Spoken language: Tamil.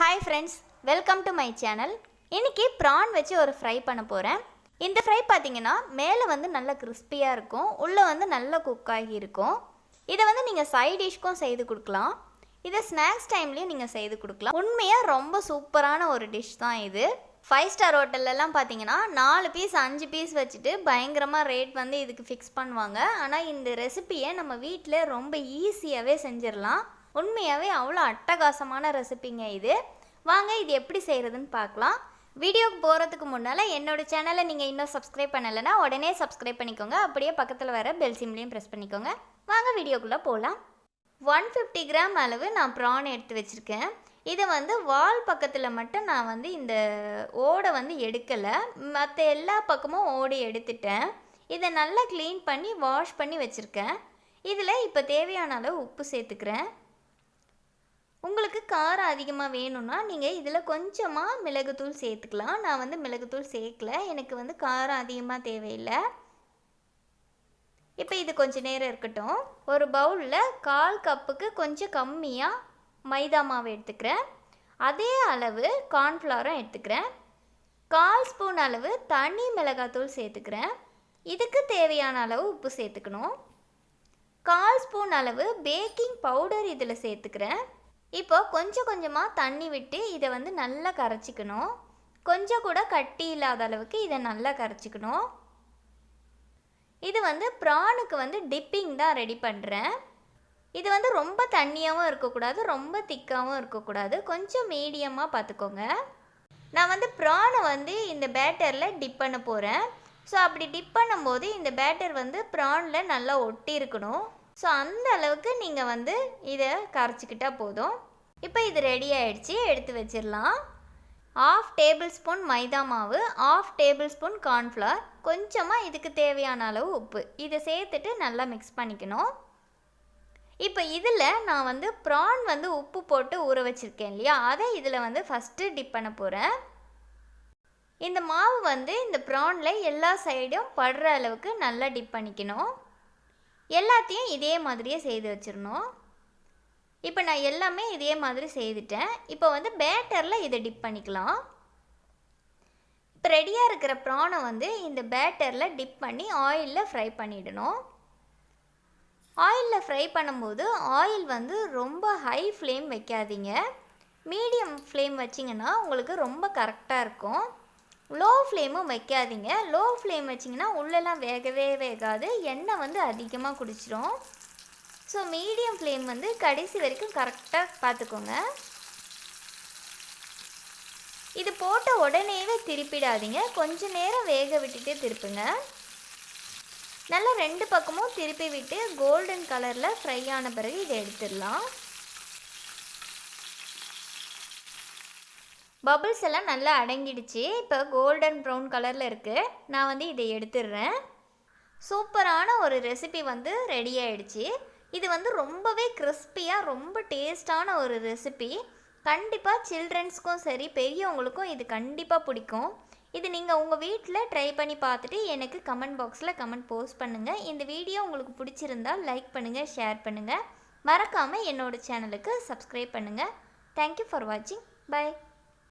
Hi friends welcome to my channel இன்றைக்கி ப்ரான் வச்சு ஒரு ஃப்ரை பண்ண போகிறேன் இந்த ஃப்ரை பார்த்தீங்கன்னா மேலே வந்து நல்ல கிறிஸ்பியாக இருக்கும் உள்ளே வந்து நல்ல குக் ஆகி இருக்கும். இதை வந்து நீங்கள் சைட் டிஷ்க்கும் செய்து கொடுக்கலாம். இதை ஸ்நாக்ஸ் டைம்லேயும் நீங்கள் செய்து கொடுக்கலாம். உண்மையாக ரொம்ப சூப்பரான ஒரு டிஷ் தான் இது. ஃபைவ் ஸ்டார் ஹோட்டல்லலாம் பார்த்தீங்கன்னா நாலு பீஸ் அஞ்சு பீஸ் வச்சுட்டு பயங்கரமாக ரேட் வந்து இதுக்கு ஃபிக்ஸ் பண்ணுவாங்க. ஆனால் இந்த ரெசிபியை நம்ம வீட்டில் ரொம்ப ஈஸியாகவே செஞ்சிடலாம். உண்மையாகவே அவ்வளோ அட்டகாசமான ரெசிபிங்க இது. வாங்க இது எப்படி செய்கிறதுன்னு பார்க்கலாம். வீடியோக்கு போகிறதுக்கு முன்னால் என்னோடய சேனலை நீங்கள் இன்னும் சப்ஸ்கிரைப் பண்ணலைன்னா உடனே சப்ஸ்கிரைப் பண்ணிக்கோங்க. அப்படியே பக்கத்தில் வர பெல் சிம்லேயும் ப்ரெஸ் பண்ணிக்கோங்க. வாங்க வீடியோக்குள்ளே போகலாம் ஒன் ஃபிஃப்டி கிராம் அளவு நான் ப்ரான் எடுத்து வச்சுருக்கேன். இதை வந்து வால் பக்கத்தில் மட்டும் நான் வந்து இந்த ஓடை வந்து எடுக்கலை. மற்ற எல்லா பக்கமும் ஓடை எடுத்துட்டேன். இதை நல்லா க்ளீன் பண்ணி வாஷ் பண்ணி வச்சுருக்கேன். இதில் இப்போ தேவையான அளவு உப்பு சேர்த்துக்கிறேன். உங்களுக்கு காரம் அதிகமாக வேணும்னா நீங்கள் இதில் கொஞ்சமாக மிளகுத்தூள் சேர்த்துக்கலாம். நான் வந்து மிளகுத்தூள் சேர்க்கல. எனக்கு வந்து காரம் அதிகமாக தேவையில்லை. இப்போ இது கொஞ்சம் நேரம் இருக்கட்டும். ஒரு பவுலில் கால் கப்புக்கு கொஞ்சம் கம்மியாக மைதா மாவு எடுத்துக்கிறேன். அதே அளவு கார்ன்ஃப்ளவரும் எடுத்துக்கிறேன். கால் ஸ்பூன் அளவு தனி மிளகாத்தூள் சேர்த்துக்கிறேன். இதுக்கு தேவையான அளவு உப்பு சேர்த்துக்கணும். கால் ஸ்பூன் அளவு பேக்கிங் பவுடர் இதில் சேர்த்துக்கிறேன். இப்போ கொஞ்சம் கொஞ்சமாக தண்ணி விட்டு இதை வந்து நல்லா கரைச்சிக்கணும். கொஞ்சம் கூட கட்டி இல்லாத அளவுக்கு இதை நல்லா கரைச்சிக்கணும். இது வந்து ப்ரானுக்கு வந்து டிப்பிங் தான் ரெடி பண்ணுறேன் இது வந்து ரொம்ப தண்ணியாகவும் இருக்கக்கூடாது ரொம்ப திக்காகவும் இருக்கக்கூடாது. கொஞ்சம் மீடியமாக பார்த்துக்கோங்க. நான் வந்து ப்ரானை வந்து இந்த பேட்டரில் டிப் பண்ண போகிறேன் ஸோ அப்படி டிப் பண்ணும்போது இந்த பேட்டர் வந்து ப்ரானில் நல்லா ஒட்டி இருக்கணும் ஸோ அந்த அளவுக்கு நீங்கள் வந்து இதை கரைச்சிக்கிட்டால் போதும். இப்போ இது ரெடி ஆயிடுச்சு. எடுத்து வச்சிடலாம். ஆஃப் டேபிள் ஸ்பூன் மைதா மாவு ஆஃப் டேபிள் ஸ்பூன் கார்ன்ஃப்ளவர் கொஞ்சமாக இதுக்கு தேவையான அளவு உப்பு. இதை சேர்த்துட்டு நல்லா மிக்ஸ் பண்ணிக்கணும். இப்போ இதில் நான் வந்து ப்ரான் வந்து உப்பு போட்டு ஊற வச்சுருக்கேன் இல்லையா? அதை இதில் வந்து ஃபஸ்ட்டு டிப் பண்ண போகிறேன் இந்த மாவு வந்து இந்த ப்ரானில் எல்லா சைடும் படுற அளவுக்கு நல்லா டிப் பண்ணிக்கணும். எல்லாத்தையும் இதே மாதிரியே செய்து வச்சிடணும் இப்போ நான் எல்லாமே இதே மாதிரி செய்துட்டேன். இப்போ வந்து பேட்டரில் இதை டிப் பண்ணிக்கலாம். இப்போ ரெடியாக இருக்கிற ப்ரானை வந்து இந்த பேட்டரில் டிப் பண்ணி ஆயிலில் ஃப்ரை பண்ணிடணும். ஆயிலில் ஃப்ரை பண்ணும்போது ஆயில் வந்து ரொம்ப ஹை ஃப்ளேம் வைக்காதீங்க. மீடியம் ஃப்ளேம் வச்சிங்கன்னா உங்களுக்கு ரொம்ப கரெக்டாக இருக்கும். லோ ஃப்ளேமும் வைக்காதீங்க. லோ ஃப்ளேம் வச்சிங்கன்னா உள்ளெல்லாம் வேகவே வேகாது. எண்ணெய் வந்து அதிகமாக குடிச்சிரும். ஸோ மீடியம் ஃப்ளேம் வந்து கடைசி வரைக்கும் கரெக்டாக பார்த்துக்கோங்க இது போட்ட உடனேவே திருப்பிடாதீங்க. கொஞ்ச நேரம் வேக விட்டுட்டு திருப்புங்க. நல்லா ரெண்டு பக்கமும் திருப்பி விட்டு கோல்டன் கலரில் ஃப்ரை ஆன பிறகு இதை எடுத்துடலாம். பபுள்ஸ் எல்லாம் நல்லா அடங்கிடுச்சு. இப்போ கோல்டன் ப்ரௌன் கலரில் இருக்குது நான் வந்து இதை எடுத்துடுறேன். சூப்பரான ஒரு ரெசிபி வந்து ரெடி ஆயிடுச்சு. இது வந்து ரொம்பவே கிறிஸ்பியாக ரொம்ப டேஸ்டான ஒரு ரெசிபி கண்டிப்பாக சில்ட்ரன்ஸ்க்கும் சரி பெரியவங்களுக்கும் இது கண்டிப்பாக பிடிக்கும். இது நீங்கள் உங்கள் வீட்டில் ட்ரை பண்ணி பார்த்துட்டு எனக்கு கமெண்ட் பாக்ஸில் கமெண்ட் போஸ்ட் பண்ணுங்கள் இந்த வீடியோ உங்களுக்கு பிடிச்சிருந்தால் லைக் பண்ணுங்கள் ஷேர் பண்ணுங்கள் மறக்காமல் என்னோடய சேனலுக்கு சப்ஸ்கிரைப் பண்ணுங்கள் தேங்க்யூ ஃபார் வாட்சிங் பை